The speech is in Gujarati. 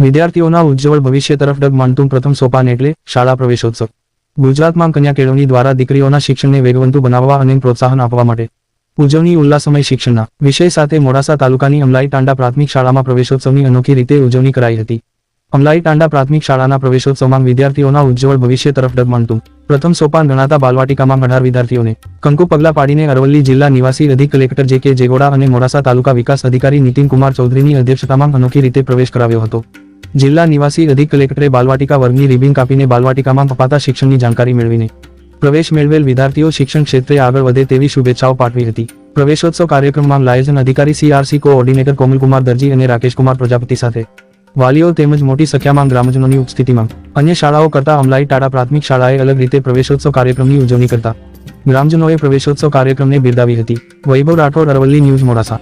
વિદ્યાર્થીઓના ઉજ્જવળ ભવિષ્ય તરફ ડગ માંડતું પ્રથમ સોપાન એટલે શાળા પ્રવેશોત્સવ. ગુજરાતમાં કન્યા કેળવણી દ્વારા દીકરીઓના શિક્ષણને વેગવંતુ બનાવવા અને પ્રોત્સાહન આપવા માટે. ઉજવણી ઉલ્લાસમય શિક્ષણના. વિષય સાથે મોડાસા તાલુકાની અમલાઈ ટાંડા પ્રાથમિક શાળામાં પ્રવેશોત્સવની અનોખી રીતે ઉજવણી કરાઈ હતી. અમલાઈ ટાંડા પ્રાથમિક શાળાના પ્રવેશોત્સવમાં વિદ્યાર્થીઓના ઉજ્જવળ ભવિષ્ય તરફ ડગ માંડતું પ્રથમ સોપાન ગણાતા બાલવાટિકામાં અઢાર વિદ્યાર્થીઓને. કંકુ પગલા પાડીને અરવલ્લી જિલ્લા નિવાસી અધિક કલેક્ટર જે કે જેગોડા અને મોડાસા તાલુકા વિકાસ અધિકારી નીતિનકુમાર ચૌધરીની અધ્યક્ષતામાં અનોખી રીતે પ્રવેશ કરાવ્યો હતો. જિલ્લા નિવાસી અધિક કલેક્ટરે બાલવાટિકા વર્ગની રિબિન કાપીને બાલવાટિકામાં અપાતા શિક્ષણની જાણકારી મેળવીને. પ્રવેશ મેળવેલ વિદ્યાર્થીઓ શિક્ષણ ક્ષેત્રે આગળ વધે તેવી શુભેચ્છાઓ પાઠવી હતી. પ્રવેશોત્સવ કાર્યક્રમમાં લાયજન અધિકારી સીઆરસી કોઓર્ડિનેટર કોમલકુમાર દરજી અને રાકેશકુમાર પ્રજાપતિ સાથે. વાલીઓ તેમજ મોટી સંખ્યામાં ગ્રામજનોની ઉપસ્થિતિમાં અન્ય શાળાઓ કરતા અમલાઈ ટાડા પ્રાથમિક શાળાએ અલગ રીતે પ્રવેશોત્સવ કાર્યક્રમની ઉજવણી કરતા. ગ્રામજનોએ પ્રવેશોત્સવ કાર્યક્રમને બિરદાવી હતી. વૈભવ રાઠોડ અરવલ્લી ન્યૂઝ મોડાસા.